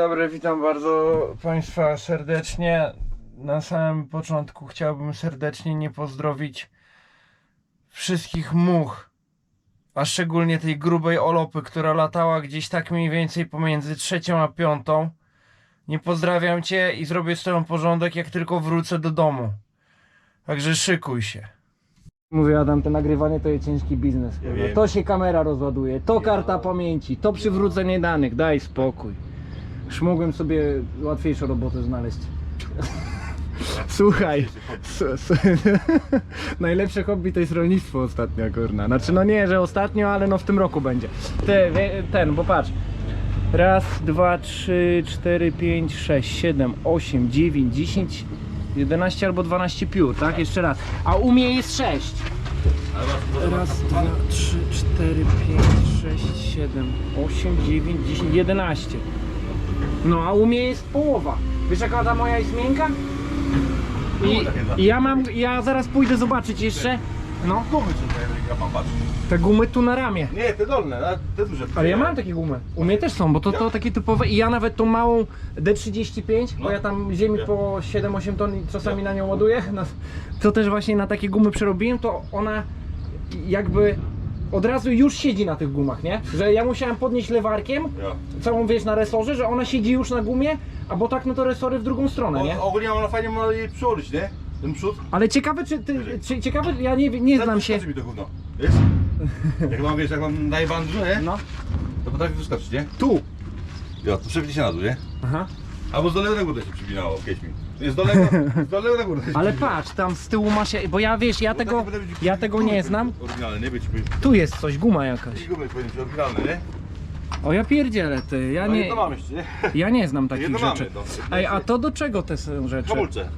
dobry, witam bardzo Państwa serdecznie. Na samym początku chciałbym serdecznie nie pozdrowić wszystkich much, a szczególnie tej grubej olopy, która latała gdzieś tak mniej więcej pomiędzy trzecią a piątą. Nie pozdrawiam Cię i zrobię z Tobą porządek, jak tylko wrócę do domu. Także szykuj się. Mówię Adam, to nagrywanie to jest ciężki biznes. kurwa. wiem. To się kamera rozładuje, to karta pamięci, to przywrócenie danych, daj spokój. Już mogłem sobie łatwiejszą robotę znaleźć. Słuchaj, s- s- najlepsze hobby to jest rolnictwo ostatnio, kurna. Znaczy, no nie, że ostatnio, ale no w tym roku będzie. Wie- ten, bo patrz. Raz, dwa, trzy, cztery, pięć, sześć, siedem, osiem, dziewięć, dziesięć, jedenaście albo dwanaście piór, tak? Jeszcze raz. A u mnie jest sześć. Raz, dwa, trzy, cztery, pięć, sześć, siedem, osiem, dziewięć, dziesięć, jedenaście. No a u mnie jest połowa. Wiesz jaka ta moja jest miękka? I, i ja mam, ja zaraz pójdę zobaczyć jeszcze. No, Gumy czy to ja mam patrz. te gumy tu na ramię. Nie, te dolne, a te duże. Ale ja mam takie gumy. U mnie też są, bo to, to takie typowe. I ja nawet tą małą D35, bo No. ja tam ziemi po 7-8 ton i czasami na nią ładuję. No, to też właśnie na takie gumy przerobiłem, to ona jakby od razu już siedzi na tych gumach, nie? Że ja musiałem podnieść lewarkiem, Ja. całą wiesz na resorze, że ona siedzi już na gumie, a bo tak no to resory w drugą stronę, nie? Ogólnie ona fajnie ma jej przełożyć, nie? Ten przód. Ale ciekawe czy ty, czy, ciekawe, ja nie, nie znam się. Zaskoczy mi to gówno. Wiesz? Jak mam, wiesz, jak mam najebany dużo, nie? No, To potrafi wyskoczyć, nie? tu. Ja, to przewili się na dół, nie? Aha. Albo z dolnego się przypinało, kiedyś mi. Z dolnego, z dolnego na górę Ale patrz, tam z tyłu ma się, bo ja wiesz, ja tego, ja tego nie znam. Oryginalne, nie być by. Tu jest coś, guma jakaś. Gumy powinny być oryginalne, nie? O ja pierdzielę ty, ja No nie, jedno mamy jeszcze, nie? ja nie znam takich Jedno rzeczy. mamy, no. Ej, a to do czego te są rzeczy? Hamulce.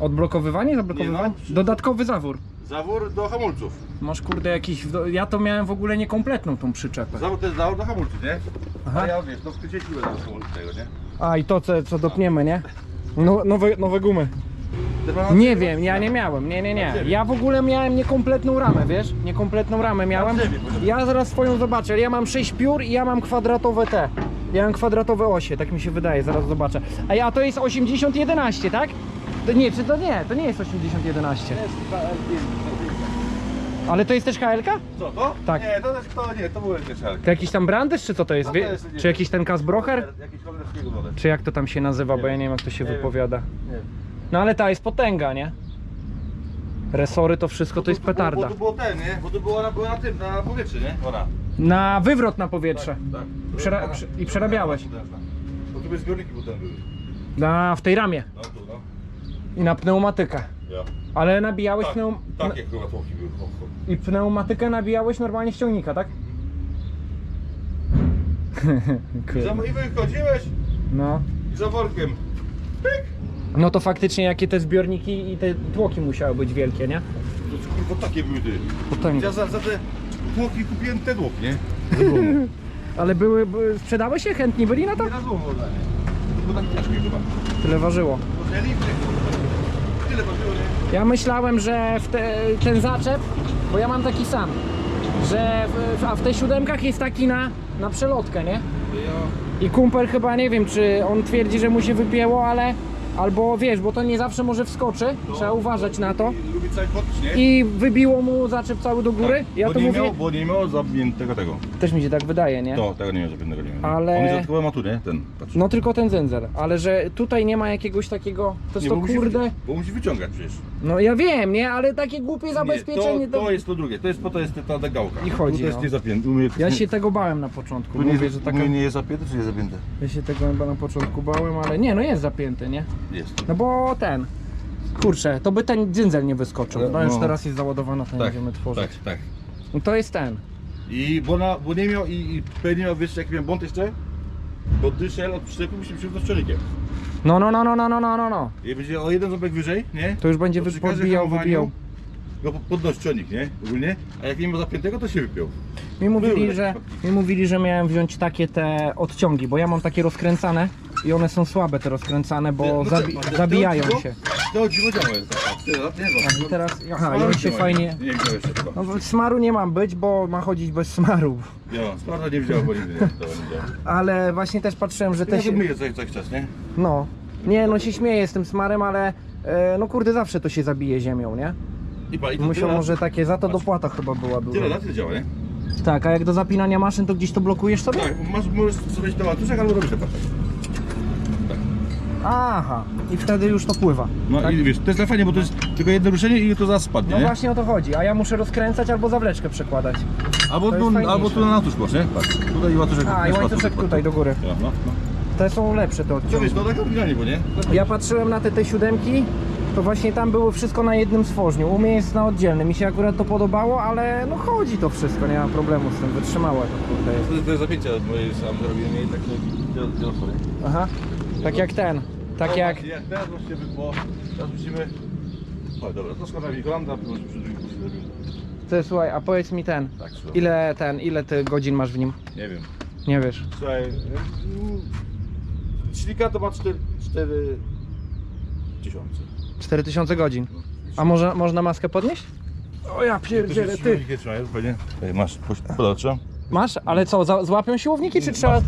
Odblokowywanie, zablokowywanie? Nie no. Dodatkowy zawór. Zawór do hamulców. Masz kurde jakiś, ja to miałem w ogóle niekompletną tą przyczepę. Zawór to jest zawór do hamulców, nie? Aha. A ja wiesz, to w skrycie siłę do hamulców tego, nie? A i to co, co dopniemy, nie? No, nowe, nowe gumy. Nie wiem, ja nie miałem, nie, nie, nie. Ja w ogóle miałem niekompletną ramę, wiesz? Niekompletną ramę miałem. Ja zaraz swoją zobaczę. Ja mam 6 piór i ja mam kwadratowe te. Ja mam kwadratowe osie, tak mi się wydaje, zaraz zobaczę. A to jest 8011, tak? To nie, czy to nie, to nie jest 8011. Ale to jest też HLK? Co, to? Tak. Nie, to, też- to nie, to były te szalki. To jakiś tam brandyż, czy co to jest? No to Wie, jest, nie czy jakiś ten Kasbrocher? Jakiś holenderskiego wodę. Czy jak to tam się nazywa, bo ja nie wiem jak to się Nie wiem. wypowiada. Nie. No ale ta jest potęga, nie? Resory to wszystko to jest petarda. Bo to było ten, nie? Bo to było, ona była na tym, na powietrzu, nie? Ona. Na wywrot na powietrze. Tak. Przera- prze- i przerabiałeś. Bo tu były zbiorniki potem były. Na, w tej ramie. No tu, no. I na pneumatykę. Ja. Ale nabijałeś Tak, pneum... takie chyba tłoki były. Ho, ho. I pneumatykę nabijałeś normalnie z ciągnika, tak? Za, I wychodziłeś No. i za workiem. Pyk! No to faktycznie jakie te zbiorniki i te tłoki musiały być wielkie, nie? To kurwa takie były ty. Ja za, za te tłoki kupiłem te tłok, nie? Ale były, były sprzedały się? Chętni byli na to? Nie na złą wodę, nie? Ciężkie chyba. Tyle ważyło. Tyle ważyło, nie? Ja myślałem, że w te, ten zaczep, bo ja mam taki sam, że w, a w tych siódemkach jest taki na, na przelotkę, nie? I kumpel chyba nie wiem, czy on twierdzi, że mu się wypięło, ale albo wiesz, bo to nie zawsze może wskoczy, trzeba uważać na to. Lubi cały podpisz, nie? I wybiło mu zaczep cały do góry. Ja bo to nie mówię. Miał, bo nie miał zapiętego tego. Też mi się tak wydaje, nie? To, tego nie miał zapiętego, nie miał. Ale- On jest dodatkowo ma tu, nie? Ten, patrz. No tylko ten zędzel, ale że tutaj nie ma jakiegoś takiego. To jest nie, to bo musi kurde. Bo musi wyciągać przecież. No ja wiem, nie, ale takie głupie Nie, zabezpieczenie. to, to jest to drugie, to jest po to jest ta degałka. I chodzi, Tu też no. nie zapięty. U mnie, Ja się tego bałem na początku. tu nie, Mówię, że taka. u mnie nie jest zapięte, czy nie zapięte? Ja się tego chyba na początku bałem, ale nie, no jest zapięty, nie? Jest. No bo ten. Kurczę, to by ten dzyndzel nie wyskoczył. No już No. teraz jest załadowana, to nie Tak, będziemy tworzyć. tak, tak. No to jest ten. I bo, na, bo nie miał i, i pewnie miał, wiesz jaki miał błąd jeszcze? Bo dyszel od przyczepu musi być równo z czolikiem. No, no, no, no, no, no, no, no, no. I będzie o jeden ząbek wyżej, nie? To już będzie wy- przy podbijał, wybijał. Go po- nie? Ogólnie. A jak nie ma zapiętego, to się wypiął. Mi mówili, że, mi mówili, że miałem wziąć takie te odciągi, bo ja mam takie rozkręcane i one są słabe te rozkręcane, bo No zabi zabijają się. To dziwo działa jest nie I ma. teraz, aha, i on się fajnie... Nie jeszcze chyba. No smaru nie mam być, bo ma chodzić bez smaru. Ja, smarta nie widział, bo nigdy nie. Ale właśnie też patrzyłem, że Ja te się się... myję co jakiś czas, nie? No. Nie, no się śmieję z tym smarem, ale... E, no kurde, zawsze to się zabije ziemią, nie? I pa, i to Musiał tyle może lat, takie, za to dopłata chyba była duża. Tyle lat nie działa, nie? Tak, a jak do zapinania maszyn, to gdzieś to blokujesz sobie? Tak, masz, możesz sobie iść na łańcuszek albo robisz tepaczek. Aha, i wtedy już to pływa. No tak? i wiesz, to jest fajnie, bo to jest tylko jedno ruszenie i to zaraz spadnie, No nie? właśnie o to chodzi, a ja muszę rozkręcać albo zawleczkę przekładać. Albo to jest tu, fajniejsze. albo tu na łańcuszek masz, nie? Patrz, tutaj łańcuszek. A, i łańcuszek tutaj do góry. No, no, no. Te są lepsze te Co wiesz, odciągi. no tak oryginalnie, bo nie? Ja patrzyłem na te T7, to właśnie tam było wszystko na jednym stworzniu. U mnie jest na oddzielnym. Mi się akurat to podobało, ale no chodzi to wszystko, nie ma problemu z tym, wytrzymałe to kurde jest. To jest- to jest zapięcia moje sam zrobiłem i tak. Aha, tak jak ten, tak jak... Jak teraz właśnie było, teraz musimy... O, dobra, to skoro mi kolanda, może przy drugim zrobimy. Ty, słuchaj, a powiedz mi ten, Tak, słuchaj. ile ten, ile ty godzin masz w nim? Nie wiem. Nie wiesz. Słuchaj, mm, silnika to ma 4, 4 tysiące. 4000 godzin. A może, można maskę podnieść? O ja pierdzielę, ty. Pewnie. Masz, podatrzam. Masz? Ale co, za, złapią siłowniki, czy trzeba...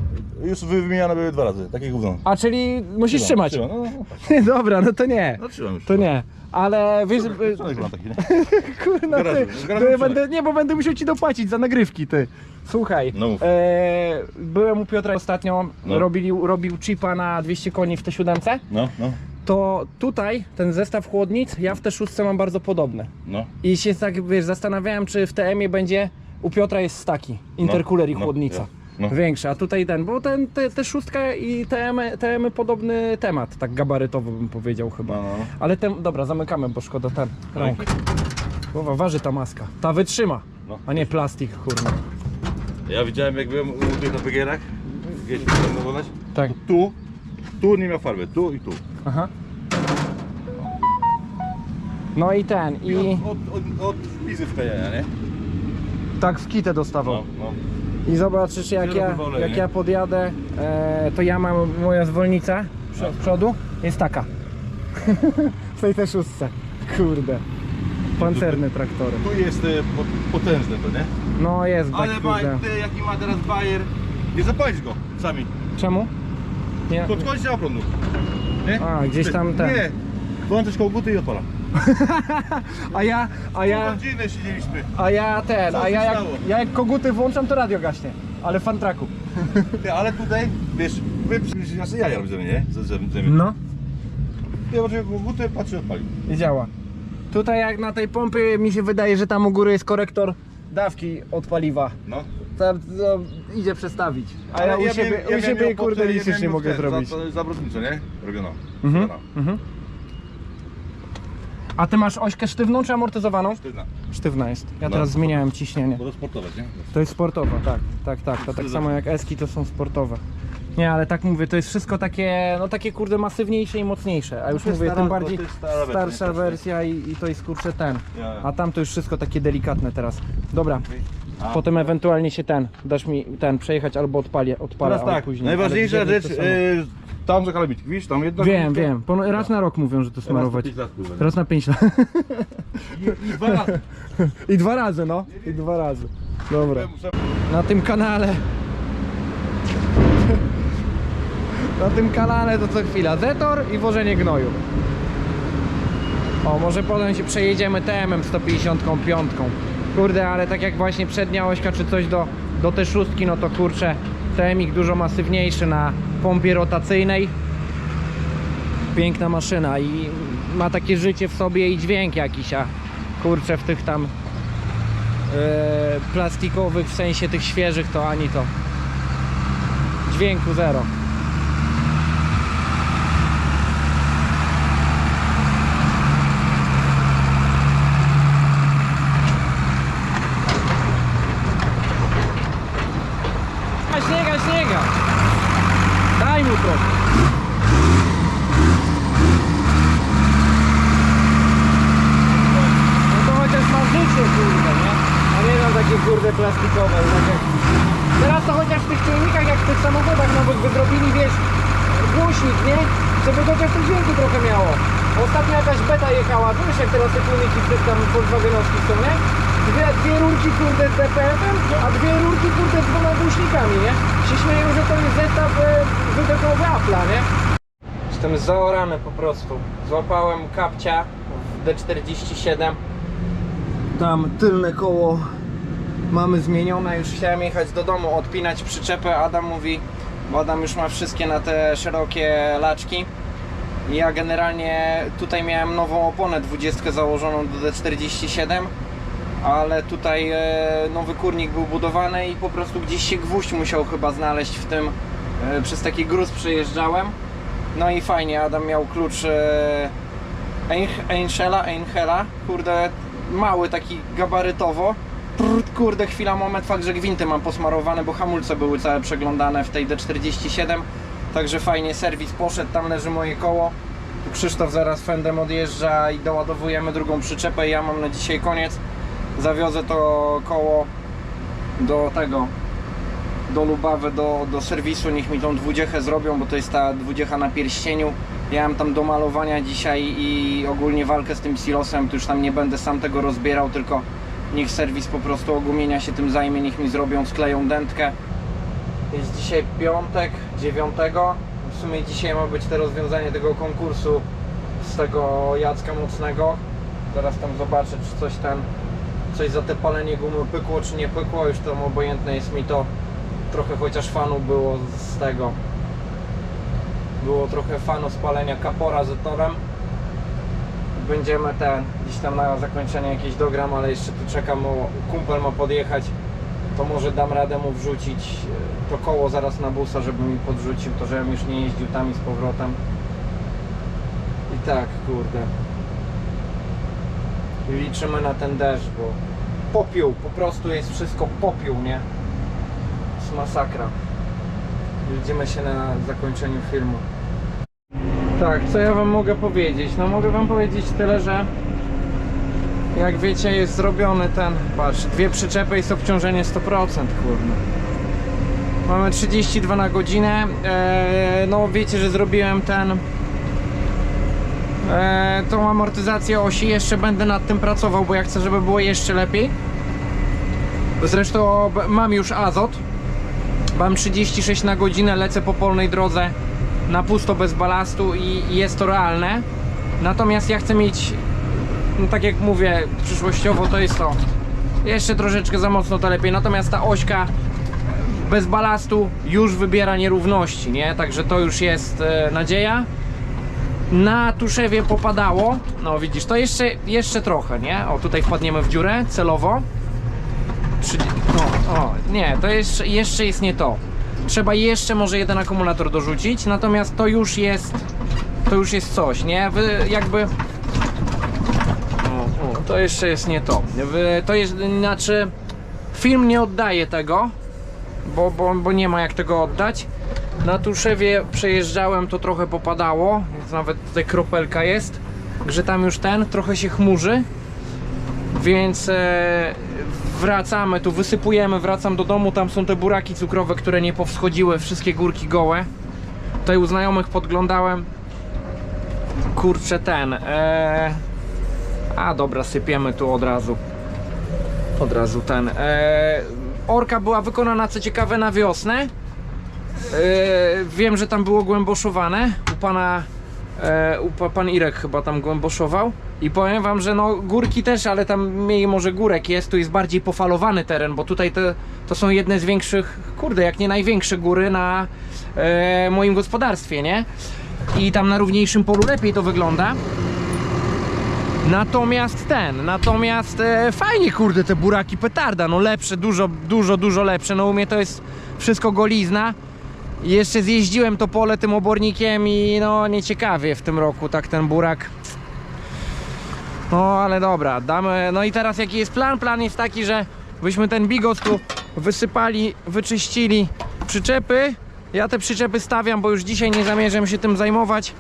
Już wy- wymieniane były dwa razy, takie gówno. A, czyli musisz trzymać. Trzymam, no, no, tak. Dobra, no to nie. no trzymam już. To nie. Ale wiesz, y, Co mam taki, nie? kurna garażu, ty, w garażu wczoraj. będę, nie, bo będę musiał ci dopłacić za nagrywki, ty. Słuchaj, No mów. e, byłem u Piotra ostatnio, No. robił, robił chipa na 200 koni w T7, No, no, to tutaj ten zestaw chłodnic, ja w T6 mam bardzo podobny. no. I się tak, wiesz, zastanawiałem, czy w TM-ie będzie, u Piotra jest staki, intercooler i no, chłodnica. ja, no. Większa, a tutaj ten, bo ten, te, te szóstka i TM, TM podobny temat, tak gabarytowo bym powiedział chyba. No, no. Ale ten, dobra, zamykamy, bo szkoda ten rąk. Głowa, waży ta maska. Ta wytrzyma, No. a nie plastik, kurna. Ja widziałem jak byłem u tych na Pegierach, gdzieś tam oglądać. Tak, Tu, tu nie miał farby, tu i tu. aha. No i ten, I i od, od, od, od pizy wklejania, nie? tak w kitę dostawał. No, no. I zobaczysz jak ja, jak ja podjadę, e, to ja mam, moja zwolnica z przodu jest taka. w tej też szóstce. Kurde. Pancerne traktory. Tu jest e, po- potężne to, nie? No jest Ale tak, kurde. ty jaki ma teraz Bayer, nie zapalić go sami. Czemu? Nie. Podchodzi na prądu. Nie? A, gdzieś tam ten. Nie. Włączysz kołbuty i odpala. A ja, a ja, Godzinę siedzieliśmy. a ja ten, Co a się ja jak, stało? ja jak koguty włączam to radio gaśnie. Ale w fantraku. Ty, ale tutaj, wiesz, wy przyjdziecie nasze jaja robimy, nie? Z z- No. Ja zobaczyłem kołbuty, patrzę, odpalił. I działa. Tutaj jak na tej pompie mi się wydaje, że tam u góry jest korektor dawki od paliwa. No. Tam to idzie przestawić. A ja, u siebie, u siebie kurde miałem nie mogę zrobić. Za, za brudnicą, nie? Robiona. Mhm. Sztywna. Mhm. A ty masz ośkę sztywną czy amortyzowaną? Sztywna. Sztywna jest. Ja No. teraz zmieniałem ciśnienie. Bo to sportowe, nie? To jest sportowa, tak, tak, tak. To tak samo jak eski to są sportowe. Nie, ale tak mówię, to jest wszystko takie, no takie kurde masywniejsze i mocniejsze. A już To jest mówię, stara- tym to bardziej jest stara wersja, starsza nie? wersja i, i to jest kurczę ten. Ja. A tam to już wszystko takie delikatne teraz. Dobra, A, potem ewentualnie się ten, dasz mi ten przejechać albo odpalię, odpalę, Teraz ale tak, później. najważniejsza rzecz, to samo. Tam za kalamit, widzisz, tam jedna Wiem, wiem. Po, raz na rok mówią, że to smarować. Raz na pięć lat pływa, Raz na 5 lat. I, i dwa razy. I dwa razy, no. I dwa razy. Dobra. Muszę- Na tym kanale. Na tym kanale to co chwila Zetor i wożenie gnoju. O, może potem się przejedziemy TM 155. Kurde, ale tak jak właśnie przednia ośka czy coś do, do tej szóstki, no to kurczę, TM dużo masywniejszy na pompie rotacyjnej. Piękna maszyna i ma takie życie w sobie i dźwięk jakiś, a kurczę w tych tam e, plastikowych, w sensie tych świeżych, to ani to. Dźwięku zero. A śniega, śniega! Daj mu trochę. No to chociaż ma życie, kurde, nie? A nie mam takie Teraz to chociaż w tych czujnikach, jak w tych samochodach nowych by zrobili, wiesz, głośnik, nie? Żeby chociaż te dźwięki trochę miało. Ostatnio jakaś beta jechała, wiesz jak teraz te tłumiki wszystkie tam Volkswagenowski są, nie? Dwie, dwie rurki kurde z DPF-em, a dwie rurki kurde z dwoma głośnikami, nie? Się śmieją, że to jest zestaw e, wydechowy Apple'a, nie? Jestem zaorany po prostu. Złapałem kapcia w D47. Tam tylne koło mamy zmienione. Już chciałem jechać do domu, odpinać przyczepę. Adam mówi, bo Adam już ma wszystkie na te szerokie laczki. Ja generalnie tutaj miałem nową oponę 20 założoną do D47 ale tutaj e, nowy kurnik był budowany i po prostu gdzieś się gwóźdź musiał chyba znaleźć w tym e, przez taki gruz przejeżdżałem no i fajnie, Adam miał klucz e, Einch- Einchela, Einchela, kurde, mały taki gabarytowo. Kurde, chwila, moment, fakt, że gwinty mam posmarowane, bo hamulce były całe przeglądane w tej D47. Także fajnie, serwis poszedł, tam leży moje koło. Tu Krzysztof zaraz fendem odjeżdża i doładowujemy drugą przyczepę. Ja mam na dzisiaj koniec. Zawiozę to koło do tego, do Lubawy, do, do serwisu, niech mi tą dwudziechę zrobią, bo to jest ta dwudziecha na pierścieniu. Ja mam tam do malowania dzisiaj i ogólnie walkę z tym silosem, to już tam nie będę sam tego rozbierał, tylko niech serwis po prostu ogumienia się tym zajmie, niech mi zrobią, skleją dętkę. Jest dzisiaj piątek, dziewiątego. W sumie dzisiaj ma być to rozwiązanie tego konkursu z tego Jacka Mocnego. Zaraz tam zobaczę, czy coś ten, coś za te palenie gumy pykło, czy nie pykło. Już tam obojętne jest mi to. Trochę chociaż fanu było z tego. Było trochę fanu spalenia kapora z torem. Będziemy ten, gdzieś tam na zakończenie jakieś dogram, ale jeszcze tu czekam, kumpel ma podjechać. To może dam radę mu wrzucić e, to koło zaraz na busa, żeby mi podrzucił, to żebym już nie jeździł tam i z powrotem. I tak, kurde. Liczymy na ten deszcz, bo popiół, po prostu jest wszystko popiół, nie? jest masakra. Widzimy się na zakończeniu filmu. Tak, co ja wam mogę powiedzieć? No mogę wam powiedzieć tyle, że jak wiecie jest zrobiony ten, patrz, dwie przyczepy jest obciążenie 100%, kurde. Mamy 32 na godzinę, eee, no wiecie, że zrobiłem ten eee, tą amortyzację osi, jeszcze będę nad tym pracował, bo ja chcę, żeby było jeszcze lepiej. Zresztą mam już azot, Mam 36 na godzinę, lecę po polnej drodze na pusto bez balastu i jest to realne. Natomiast ja chcę mieć, no tak jak mówię, przyszłościowo to jest to jeszcze troszeczkę za mocno to lepiej. Natomiast ta ośka bez balastu już wybiera nierówności, nie? Także to już jest e, nadzieja. Na Tuszewie popadało. No widzisz, to jeszcze, jeszcze trochę, nie? O, tutaj wpadniemy w dziurę celowo. Trzy... O, o, nie, to jeszcze, jeszcze jest nie to. Trzeba jeszcze może jeden akumulator dorzucić, natomiast to już jest to już jest coś, nie? Wy jakby o, o, to jeszcze jest nie to. Wy, to jest, znaczy film nie oddaje tego, bo, bo, bo nie ma jak tego oddać. Na Tuszewie przejeżdżałem, to trochę popadało, więc nawet tutaj kropelka jest, że tam już ten, trochę się chmurzy. Więc e, wracamy, tu wysypujemy, wracam do domu, tam są te buraki cukrowe, które nie powschodziły, wszystkie górki gołe. Tutaj u znajomych podglądałem. Kurczę ten. E, a dobra, sypiemy tu od razu. Od razu ten. E, orka była wykonana, co ciekawe, na wiosnę. E, wiem, że tam było głęboszowane. U pana, u pa, pan Irek chyba tam głęboszował. I powiem wam, że no górki też, ale tam mniej może górek jest, tu jest bardziej pofalowany teren, bo tutaj te, to są jedne z większych, kurde, jak nie największe góry na e, moim gospodarstwie, nie? I tam na równiejszym polu lepiej to wygląda. Natomiast ten, natomiast e, fajnie kurde te buraki petarda, no lepsze, dużo, dużo, dużo lepsze, no u mnie to jest wszystko golizna. Jeszcze zjeździłem to pole tym obornikiem i no nieciekawie w tym roku tak ten burak. No ale dobra, damy. No i teraz jaki jest plan? Plan jest taki, że byśmy ten bigos tu wysypali, wyczyścili przyczepy. Ja te przyczepy stawiam, bo już dzisiaj nie zamierzam się tym zajmować.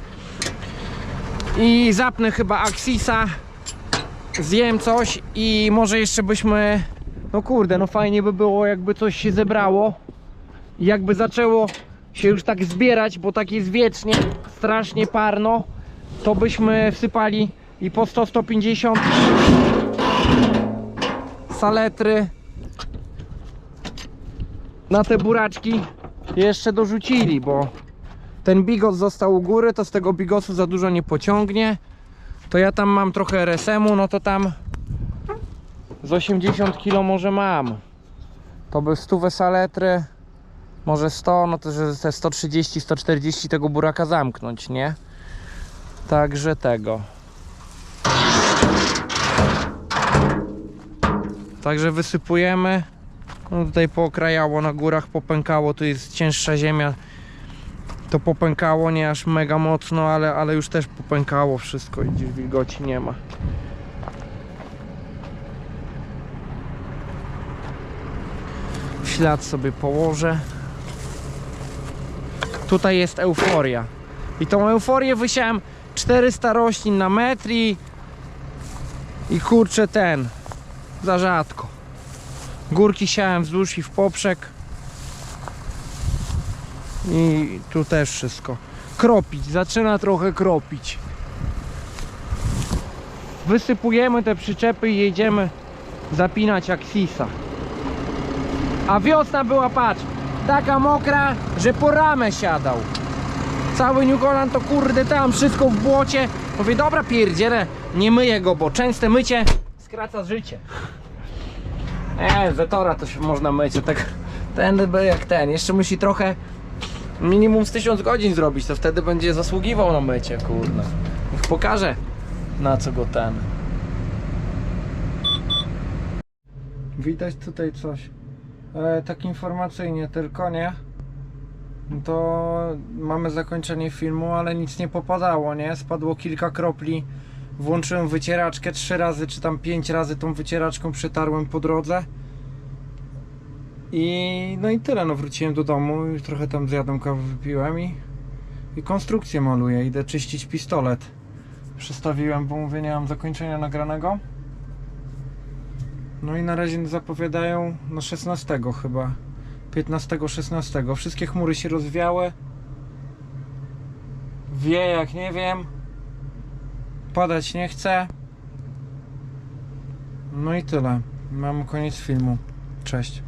I zapnę chyba Axisa. Zjem coś i może jeszcze byśmy. No kurde, no fajnie by było, jakby coś się zebrało. I Jakby zaczęło się już tak zbierać, bo tak jest wiecznie, strasznie parno to byśmy wsypali i po 100-150 saletry na te buraczki jeszcze dorzucili, bo ten bigos został u góry, to z tego bigosu za dużo nie pociągnie. To ja tam mam trochę RSM-u, no to tam z 80 kg może mam. To by 100 saletry, może 100, no to że te 130-140 tego buraka zamknąć, nie? Także tego. Także wysypujemy. No tutaj pookrajało na górach, popękało, tu jest cięższa ziemia. To popękało nie aż mega mocno, ale, ale już też popękało wszystko gdzieś wilgoci nie ma. Ślad sobie położę. Tutaj jest euforia. I tą euforię wysiałem 400 roślin na metr i, i kurczę ten, za rzadko. Górki siałem wzdłuż i w poprzek. I tu też wszystko. Kropić, zaczyna trochę kropić. Wysypujemy te przyczepy i jedziemy zapinać jak sisa. A wiosna była, patrz, taka mokra, że po ramę siadał. Cały New Holland to kurde tam, wszystko w błocie. Mówię, dobra pierdzielę, nie myję go, bo częste mycie skraca życie. E, Zetora to się można myć, tak ten by jak ten, jeszcze musi trochę minimum z 1000 godzin zrobić, to wtedy będzie zasługiwał na mycie, kurde. Niech na co go ten. Widać tutaj coś. E, tak informacyjnie tylko, nie? To mamy zakończenie filmu, ale nic nie popadało, nie? Spadło kilka kropli. Włączyłem wycieraczkę trzy razy, czy tam pięć razy tą wycieraczką przetarłem po drodze. I no i tyle, no wróciłem do domu i trochę tam zjadłem kawę, wypiłem i, i konstrukcję maluję. Idę czyścić pistolet. Przestawiłem, bo mówię, nie mam zakończenia nagranego. No i na razie zapowiadają na 16 chyba. 15-16. Wszystkie chmury się rozwiały. Wie jak nie wiem. Padać nie chce. No i tyle. Mam koniec filmu. Cześć.